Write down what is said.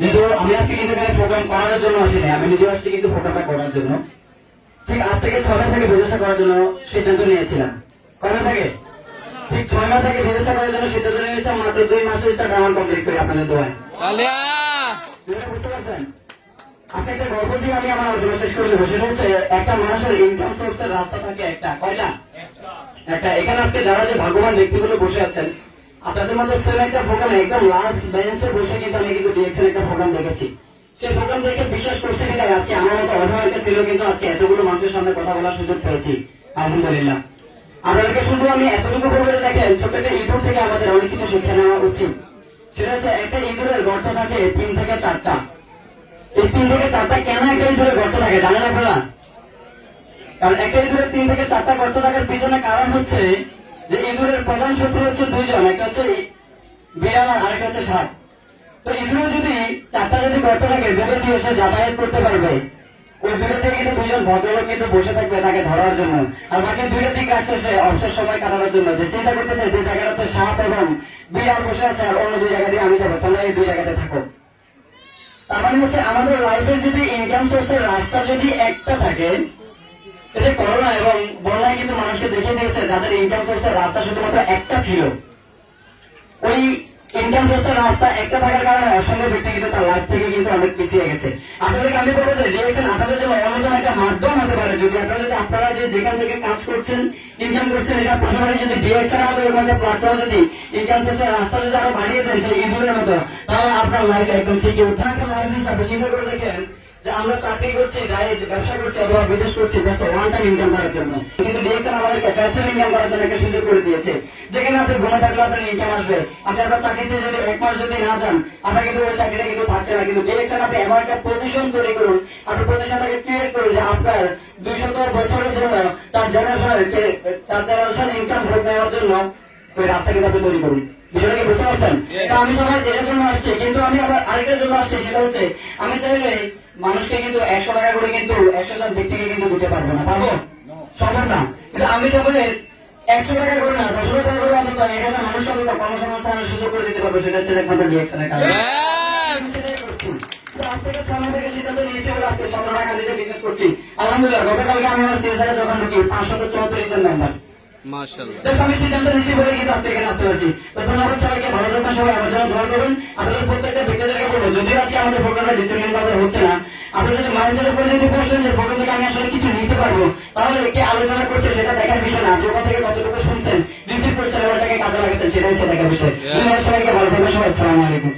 কিন্তু আমি আজকে কিন্তু এখানে প্রোগ্রাম করানোর জন্য আসিনি আমি নিজে আসছি কিন্তু প্রোগ্রামটা করার জন্য। ঠিক আজ থেকে ছয় মাস আগে বিদেশে করার জন্য সিদ্ধান্ত নিয়েছিলাম। মাস আগে? ঠিক ছয় মাস আগে বিদেশে করার জন্য সিদ্ধান্ত নিয়েছিলাম মাত্র দুই মাসে স্টার্ট আমার কমপ্লিট করি আপনাদের দোয়ায়। বুঝতে পারছেন? আজকে একটা গল্প দিয়ে আমি আমার আলোচনা শেষ করে দেবো। সেটা হচ্ছে একটা মানুষের ইনকাম সোর্সের রাস্তা থাকে একটা কয়টা? একটা। এখানে আজকে যারা যে ভাগ্যবান ব্যক্তিগুলো বসে আছেন আপনাদের মধ্যে সেম একটা প্রোগ্রাম একদম লাস্ট বেঞ্চে বসে কিন্তু আমি কিন্তু ডিএক্সেল একটা প্রোগ্রাম দেখেছি। সেই প্রোগ্রাম দেখে বিশ্বাস করতে গেলে আজকে আমার মতো অধময়তা ছিল কিন্তু আজকে এতগুলো মানুষের সামনে কথা বলার সুযোগ পেয়েছি। আলহামদুলিল্লাহ। আপনাদেরকে শুধু আমি এতটুকু বলব যে দেখেন, ছোট্ট একটা ইঁদুর থেকে আমাদের অনেক কিছু শিক্ষা নেওয়া উচিত। সেটা হচ্ছে একটা ইঁদুরের গর্ত থাকে তিন থেকে চারটা। এই তিন থেকে চারটা কেন একটা ইঁদুরের গর্ত থাকে, জানেন আপনারা? কারণ একটা ইঁদুরের তিন থেকে চারটা গর্ত থাকার পিছনে কারণ হচ্ছে যে ইঁদুরের প্রধান শত্রু হচ্ছে দুইজন, একটা হচ্ছে বিড়াল আর আরেকটা হচ্ছে সাপ। তো ইঁদুরের যদি চারটা যদি গর্ত থাকে, দুটো দিয়ে সে যাতায়াত করতে পারবে। ওই দুটো থেকে কিন্তু দুজন ভদ্রলোক কিন্তু বসে থাকবে তাকে ধরার জন্য। আর বাকি দুইটা দিক আসছে সে অবসর সময় কাটানোর জন্য। যে চিন্তা করতেছে, যে জায়গাটাতে সাপ এবং বিড়াল বসে আছে আর অন্য দুই জায়গা দিয়ে আমি যাব, তোমরা এই দুই জায়গাতে থাকো। তার মানে হচ্ছে আমাদের লাইফের যদি ইনকাম সোর্সের রাস্তা যদি একটা থাকে যে করোনা এবং বন্যায় কিন্তু মানুষকে দেখিয়ে দিয়েছে, যাদের ইনকাম সোর্সের রাস্তা শুধুমাত্র একটা ছিল। ওই ইনকাম সোর্সের রাস্তা একটা থাকার কারণে অসংখ্য ব্যক্তি কিন্তু তার লাইফ থেকে কিন্তু অনেক পিছিয়ে গেছে। আপনাদেরকে আমি বলব যে ডিএক্সএন আপনাদের জন্য অন্যতম একটা মাধ্যম হতে পারে। যদি আপনারা যদি আপনারা যে যেখান থেকে কাজ করছেন ইনকাম করছেন, এটার পাশাপাশি যদি ডিএক্সএন আমাদের ওখানে প্ল্যাটফর্মে যদি ইনকাম সোর্সের রাস্তা যদি আরও বাড়িয়ে দেন সেই ইঁদুরের মতো, তাহলে আপনার লাইফ একদম সিকিউর থাকে লাইফ হিসাবে চিন্তা করে দেখেন যে আমরা চাকরি করছি যাই ব্যবসা করছি অথবা বিদেশ করছি জাস্ট ওয়ান টাইম ইনকাম করার জন্য। কিন্তু ডিএক্সএন আমাদেরকে প্যাসিভ ইনকাম করার জন্য একটা সুযোগ করে দিয়েছে। যেখানে আপনি ঘুমে থাকলে আপনার ইনকাম আসবে। আপনি আপনার চাকরিতে যদি এক মাস যদি না যান, আপনার কিন্তু ওই চাকরিটা কিন্তু থাকছে না। কিন্তু ডিএক্সএন আপনি এমন একটা পজিশন তৈরি করুন, আপনি পজিশনটাকে ক্রিয়েট করুন যে আপনার দুইশত বছরের জন্য চার জেনারেশনের চার জেনারেশন ইনকাম ভোট নেওয়ার জন্য ওই রাস্তা কিন্তু আপনি তৈরি করুন বিষয়টা কি বুঝতে পারছেন? তা আমি সবাই এটার জন্য আসছি কিন্তু আমি আবার আরেকটার জন্য আসছি সেটা হচ্ছে আমি চাইলে মানুষকে কিন্তু একশো টাকা করে কিন্তু একশো জন ব্যক্তিকে কিন্তু দিতে পারব না পারব? সম্ভব না। কিন্তু আমি সবাই একশো টাকা করে না দশ হাজার টাকা করে অন্তত এক হাজার মানুষকে অন্তত কর্মসংস্থানের সুযোগ করে দিতে পারব সেটা হচ্ছে একমাত্র করছি। আলহামদুলিল্লাহ গতকালকে আমি আমার সিএসআর দোকান ঢুকি পাঁচশত চৌত্রিশ জন মেম্বার মাশাআল্লাহ। জাস্ট আমি সিদ্ধান্ত নিচ্ছি বলে কিন্তু আজকে এখানে আসতে পারছি তো ধন্যবাদ সবাইকে ভালো থাকবেন সবাই আমার জন্য দোয়া করুন। আপনাদের প্রত্যেকটা ব্যক্তিদেরকে বলব যদিও আজকে আমাদের প্রোগ্রামটা ডিসিপ্লিন ভাবে হচ্ছে না আপনি যদি মাইন্ডসেটের উপর যদি বসছেন যে প্রোগ্রাম থেকে আমি আসলে কিছু নিতে পারব তাহলে কে আলোচনা করছে সেটা দেখার বিষয় না। আপনি ওখান থেকে কতটুকু শুনছেন রিসিভ করছেন ওটাকে কাজে লাগাচ্ছেন সেটাই হচ্ছে দেখার বিষয়। সবাইকে ভালো থাকবেন সবাই আসসালামু আলাইকুম।